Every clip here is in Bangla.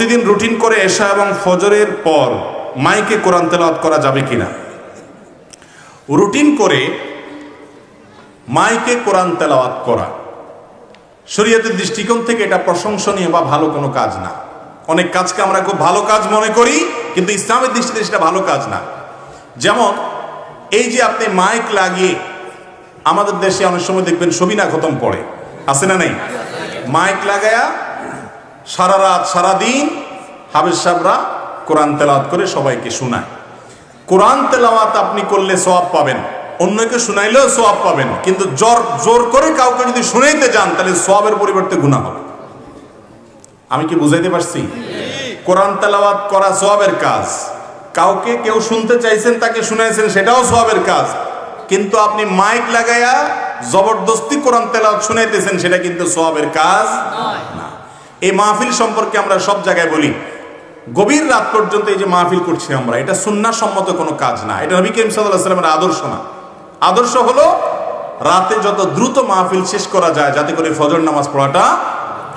প্রতিদিন রুটিন করে এশা এবং ফজরের পর মাইকে কোরআন তেলাওয়াত করা যাবে কিনা? রুটিন করে মাইকে কোরআন তেলাওয়াত করা। শরীয়তের দৃষ্টিকোণ থেকে এটা প্রশংসনীয় বা ভালো কোনো কাজ না। অনেক কাজকে আমরা খুব ভালো কাজ মনে করি, কিন্তু ইসলামের দৃষ্টিতে সেটা ভালো কাজ না। যেমন, এই যে আপনি মাইক লাগিয়ে আমাদের দেশে অনেক সময় দেখবেন সবিনা খতম পড়ে। আছে না নাই? মাইক লাগায়া সারা রাত সারা দিন হাবেজ সাহরা কোরআন তেলাওয়াত করে সবাইকে শোনায়। কোরআন তেলাওয়াত আপনি করলে সোয়াব পাবেন। অন্যকে শুনাইলেও সোয়াব পাবেন। কিন্তু জোর জোর করে কাউকে যদি শুনাইতে যান তাহলে সোয়াবের পরিবর্তে গুণা হবে। আমি কি বুঝাইতে পারছি? কোরআন তেলাওয়াত করা সোয়াবের কাজ। কাউকে কেউ শুনতে চাইছেন তাকে শুনাইছেন সেটাও সোয়াবের কাজ। কিন্তু আপনি মাইক লাগাইয়া জবরদস্তি কোরআন তেলাওয়াত শুনাইতেছেন সেটা কিন্তু সোয়াবের কাজ না। এই মাহফিল সম্পর্কে আমরা সব জায়গায় বলি, গভীর রাত পর্যন্ত এই যে মাহফিল করছি আমরা, এটা সুন্না সম্মত কোনো কাজ না। এটা নবী করিম সাল্লাহ আদর্শ না। আদর্শ হলো রাতে যত দ্রুত মাহফিল শেষ করা যায়, যাতে করে ফজর নামাজ পড়াটা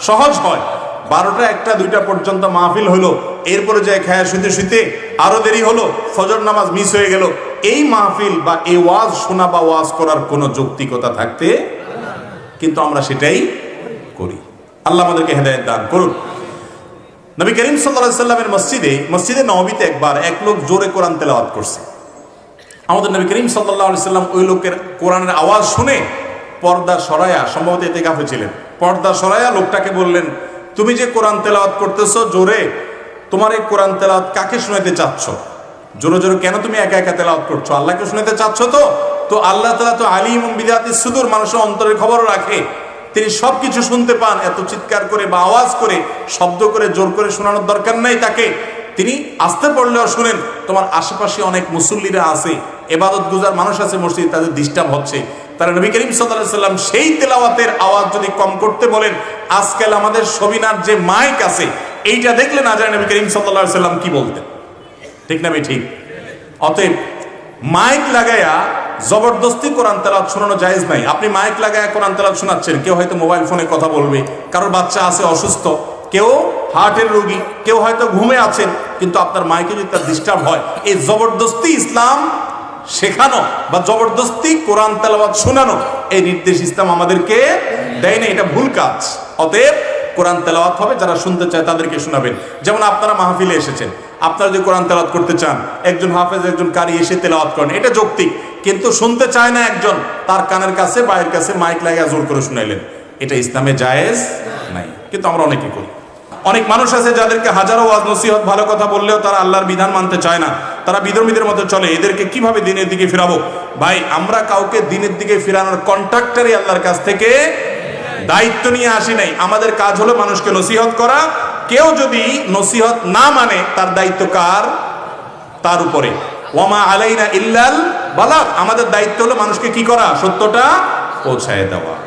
সহজ হয়। বারোটা একটা দুইটা পর্যন্ত মাহফিল হলো, এরপরে যায় খায়া শুতে শুতে আরও দেরি হলো, ফজর নামাজ মিস হয়ে গেল। এই মাহফিল বা এই ওয়াজ শোনা বা ওয়াজ করার কোনো যৌক্তিকতা থাকতে কিন্তু আমরা সেটাই করি। আল্লাহ আমাদেরকে হেদায়ত দান করুন। নবী করিম সাল্লাহ সাল্লামের মসজিদে মসজিদে নবীতে একবার এক লোক জোরে কোরআন তেলাওয়াত করছে। আমাদের নবী করিম সাল্লাহ সাল্লাম ওই লোকের কোরআনের আওয়াজ শুনে পর্দা সরায়া সম্ভবত এতে গাফে ছিলেন। পর্দা সরায়া লোকটাকে বললেন, তুমি যে কোরআন তেলাওয়াত করতেছো জোরে, তোমার এই কোরআন তেলাওয়াত কাকে শোনাতে চাচ্ছ? জোরে জোরে কেন তুমি একা একা তেলাওয়াত করছ? আল্লাহকে শোনাতে চাচ্ছ তো? তো আল্লাহ তালা তো আলিম বিদাতি সুদূর মানুষের অন্তরের খবরও রাখে। তিনি সব কিছু শুনতে পান, এত চিৎকার করে বা আওয়াজ করে, শব্দ করে, জোর করে শোনানোর দরকার নাই তাকে। তিনি আসতে পড়লেও শুনেন, তোমার আশেপাশে অনেক মুসল্লিরা আছে, এবাদত গুজার মানুষ আছে মসজিদ, তাদের ডিস্টার্ব হচ্ছে। তারা নবী করিম সাল্লাম সেই তেলাওয়াতের আওয়াজ যদি কম করতে বলেন, আজকাল আমাদের সবিনার যে মাইক আছে, এইটা দেখলে না যায় নবী করিম সাল্লাহ সাল্লাম কি বলতেন। ঠিক না ভাই, ঠিক? অতএব মাইক লাগাইয়া জবরদস্তি কোরআন তেলাওয়াত শোনানো জায়েজ নাই। আপনি মাইক লাগায় কোরআন তেলাওয়াত শোনাচ্ছেন, কেউ হয়তো মোবাইল ফোনে কথা বলবে, কারোর বাচ্চা আছে অসুস্থ, কেউ হার্টের রোগী, কেউ হয়তো ঘুমে আছেন, কিন্তু আপনার মাইকে যদি তার ডিস্টার্ব হয়, এই জবরদস্তি ইসলাম শেখানো বা জবরদস্তি কোরআন তেলাওয়াত শোনানো, এই নির্দেশ ইসলাম আমাদেরকে দেয় না এটা ভুল কাজ। অতএব কোরআন তেলাওয়াত হবে, যারা শুনতে চায় তাদেরকে শোনাবেন। যেমন আপনারা মাহফিলে এসেছেন আপনারা যদি কোরআন তেলাওয়াত করতে চান, একজন হাফেজ, একজন কারি এসে তেলাওয়াত করেন, এটা যৌক্তিক। কিন্তু শুনতে চায় না একজন, তার কানের কাছে বাইরের কাছে মাইক লাগিয়ে জোর করে শুনাইলেন। এটা ইসলামে জায়েজ নাই। কিন্তু আমরা অনেকে করি। অনেক মানুষ আছে যাদেরকে হাজারো ওয়াজ নসিহত, ভালো কথা বললেও তারা আল্লাহর বিধান মানতে চায় না। তারা বিধর্মীদের মতো চলে। এদেরকে কীভাবে দিনের দিকে ফিরাবো? ভাই, আমরা কাউকে দিনের দিকে ফিরানোর কন্ট্রাক্টারই আল্লাহর কাছ থেকে দায়িত্ব নিয়ে আসি নাই। আমাদের কাজ হলো মানুষকে নসিহত করা কেউ যদি নসিহত না মানে তার দায়িত্ব কার? তার উপরে। ওমা আলাইনা ইল্লাল বালাক আমাদের দায়িত্ব হলো মানুষকে কি করা? সত্যটা পৌঁছায় দেওয়া।